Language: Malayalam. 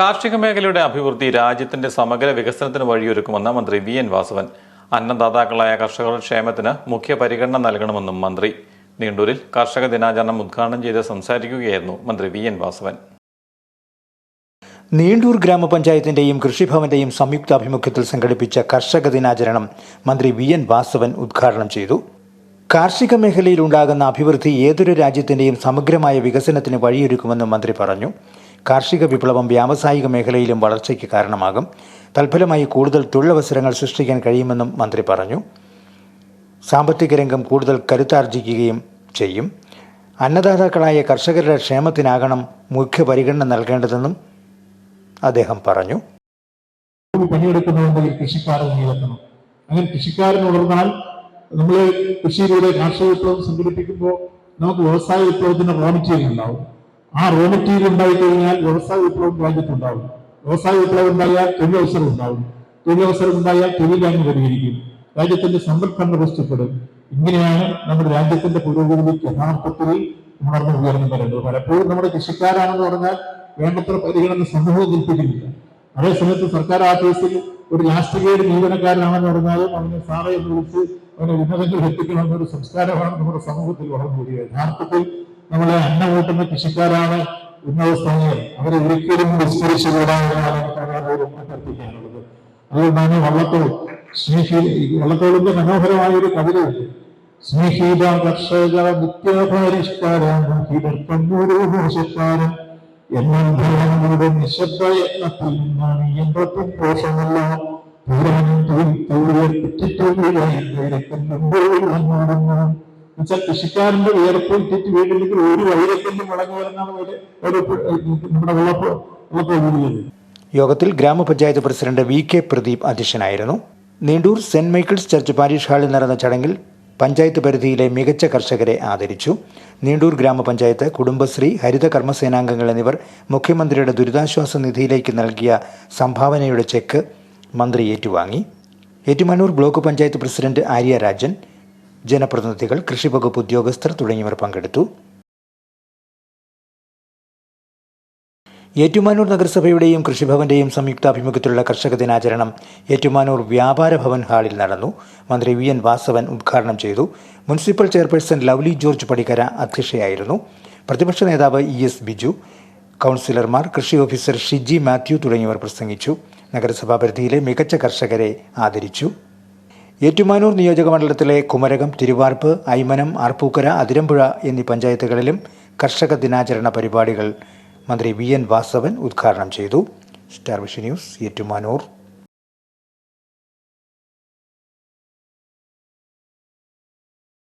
കാർഷിക മേഖലയുടെ അഭിവൃദ്ധി രാജ്യത്തിന്റെ സമഗ്ര വികസനത്തിന് വഴിയൊരുക്കുമെന്ന് മന്ത്രി വി എൻ വാസവൻ. അന്നദാതാക്കളായ കർഷകരുടെ ക്ഷേമത്തിന് മുഖ്യ പരിഗണന നൽകണമെന്നും മന്ത്രി. നീണ്ടൂരിൽ കർഷക ദിനാചരണം ഉദ്ഘാടനം ചെയ്ത് സംസാരിക്കുകയായിരുന്നു മന്ത്രി വി എൻ വാസവൻ. നീണ്ടൂർ ഗ്രാമപഞ്ചായത്തിന്റെയും കൃഷിഭവന്റെയും സംയുക്താഭിമുഖ്യത്തിൽ സംഘടിപ്പിച്ച കർഷക ദിനാചരണം മന്ത്രി വി എൻ വാസവൻ ഉദ്ഘാടനം ചെയ്തു. കാർഷിക മേഖലയിൽ ഉണ്ടാകുന്ന അഭിവൃദ്ധി ഏതൊരു രാജ്യത്തിന്റെയും സമഗ്രമായ വികസനത്തിന് വഴിയൊരുക്കുമെന്നും മന്ത്രി പറഞ്ഞു. കാർഷിക വിപ്ലവം വ്യാവസായിക മേഖലയിലും വളർച്ചയ്ക്ക് കാരണമാകും. തൽഫലമായി കൂടുതൽ തൊഴിലവസരങ്ങൾ സൃഷ്ടിക്കാൻ കഴിയുമെന്നും മന്ത്രി പറഞ്ഞു. സാമ്പത്തിക രംഗം കൂടുതൽ കരുത്താർജിക്കുകയും ചെയ്യും. അന്നദാതാക്കളായ കർഷകരുടെ ക്ഷേമത്തിനാകണം മുഖ്യ പരിഗണന നൽകേണ്ടതെന്നും അദ്ദേഹം പറഞ്ഞു. പണിയെടുക്കുന്നുണ്ടെങ്കിൽ കൃഷിക്കാരൻ ഉയർത്തണം അങ്ങനെ കൃഷിക്കാരൻ ഉണർന്നാൽ നമ്മൾ കൃഷിയിലൂടെ കാർഷിക വിപ്ലവം സംഘടിപ്പിക്കുമ്പോൾ നമുക്ക് വ്യവസായ വിപ്ലവത്തിന്റെ റോ മെറ്റീരിയൽ ഉണ്ടാവും. ആ റോ മെറ്റീരിയൽ ഉണ്ടായി കഴിഞ്ഞാൽ വ്യവസായ വിപ്ലവം രാജ്യത്തുണ്ടാവും വ്യവസായ വിപ്ലവം ഉണ്ടായാൽ തൊഴിലവസരം ഉണ്ടാവും. തൊഴിലവസരം ഉണ്ടായാൽ തൊഴിലില്ലായ്മ പരിഹരിക്കും രാജ്യത്തിന്റെ സമ്പദ്ഘടന വസ്തുപ്പെടും ഇങ്ങനെയാണ് നമ്മുടെ രാജ്യത്തിന്റെ പുരോഗതിക്ക് യഥാർത്ഥത്തിൽ ഉണർന്നു ഉയർന്നു വരുന്നത് പലപ്പോഴും നമ്മുടെ കൃഷിക്കാരാണെന്ന് പറഞ്ഞാൽ വേണ്ടത്ര പരിഗണന സമൂഹം കൽപ്പിക്കുന്നില്ല അതേസമയത്ത് സർക്കാർ ഓഫീസിൽ ഒരു രാഷ്ട്രീയ ജീവനക്കാരനാണെന്ന് പറഞ്ഞാലും അവനെ സാറേ എന്ന് വിളിച്ച് അവനെ ഉന്നതങ്ങളിൽ എത്തിക്കണമെന്നൊരു സംസ്കാരമാണ് നമ്മുടെ സമൂഹത്തിൽ വളർന്നു വരിക. യഥാർത്ഥത്തിൽ നമ്മളെ അന്ന കൂട്ടുന്ന കൃഷിക്കാരാണ് ഉന്നത സ്ഥാനികൾ അവരെ ഒരിക്കലും വിസ്മരിച്ചുകൂടാതെന്നാണ് എനിക്ക് അതുകൊണ്ടാണ് വള്ളത്തോൾ സ്നേഹി വള്ളത്തോളിന്റെ മനോഹരമായ ഒരു കവിതയുണ്ട് സ്നേഹിത കർഷക നിത്യപരിഷ്കാരം ഹിതർത്തന്നൊരു മോശക്കാരൻ. നിന്നാണ് യന്ത്രത്തിൻ ദോഷമല്ല എന്നുവെച്ചാൽ കൃഷിക്കാരന്റെ വിയർപ്പിട്ടിട്ട് വീടില്ലെങ്കിൽ ഒരു വൈരക്കല്ലും മുളക് വരുന്നതാണ് നമ്മുടെ വിളപ്പ് വെള്ളപ്പോ യോഗത്തിൽ ഗ്രാമപഞ്ചായത്ത് പ്രസിഡന്റ് വി കെ പ്രദീപ് അധ്യക്ഷനായിരുന്നു. Neendoor saint Michael's church parish ഹാളിൽ നടന്ന ചടങ്ങിൽ പഞ്ചായത്ത് പരിധിയിലെ മികച്ച കർഷകരെ ആദരിച്ചു. നീണ്ടൂർ ഗ്രാമപഞ്ചായത്ത് കുടുംബശ്രീ ഹരിത കർമ്മസേനാംഗങ്ങൾ എന്നിവർ മുഖ്യമന്ത്രിയുടെ ദുരിതാശ്വാസ നിധിയിലേക്ക് നൽകിയ സംഭാവനയുടെ ചെക്ക് മന്ത്രി ഏറ്റുവാങ്ങി. ഏറ്റുമാനൂർ ബ്ലോക്ക് പഞ്ചായത്ത് പ്രസിഡന്റ് ആര്യ രാജൻ ജനപ്രതിനിധികൾ കൃഷിവകുപ്പ് ഉദ്യോഗസ്ഥർ തുടങ്ങിയവർ പങ്കെടുത്തു. ഏറ്റുമാനൂർ നഗരസഭയുടെയും കൃഷിഭവന്റെയും സംയുക്താഭിമുഖ്യത്തിലുള്ള കർഷക ദിനാചരണം ഏറ്റുമാനൂർ വ്യാപാര ഭവൻ ഹാളിൽ നടന്നു. മന്ത്രി വി. എൻ. വാസവൻ ഉദ്ഘാടനം ചെയ്തു. Municipal chairperson Lovely George Padikkara അധ്യക്ഷയായിരുന്നു. പ്രതിപക്ഷ നേതാവ് ഇ എസ് ബിജു കൗൺസിലർമാർ കൃഷി ഓഫീസർ ഷിജി മാത്യു തുടങ്ങിയവർ പ്രസംഗിച്ചു. നഗരസഭാ പരിധിയിലെ മികച്ച കർഷകരെ ആദരിച്ചു. ഏറ്റുമാനൂർ നിയോജകമണ്ഡലത്തിലെ കുമരകം തിരുവാർപ്പ് ഐമനം ആർപ്പൂക്കര അതിരമ്പുഴ എന്നീ പഞ്ചായത്തുകളിലും കർഷക ദിനാചരണ പരിപാടികൾ മന്ത്രി വി എൻ വാസവൻ ഉദ്ഘാടനം ചെയ്തു. Star vision news Ettumanoor.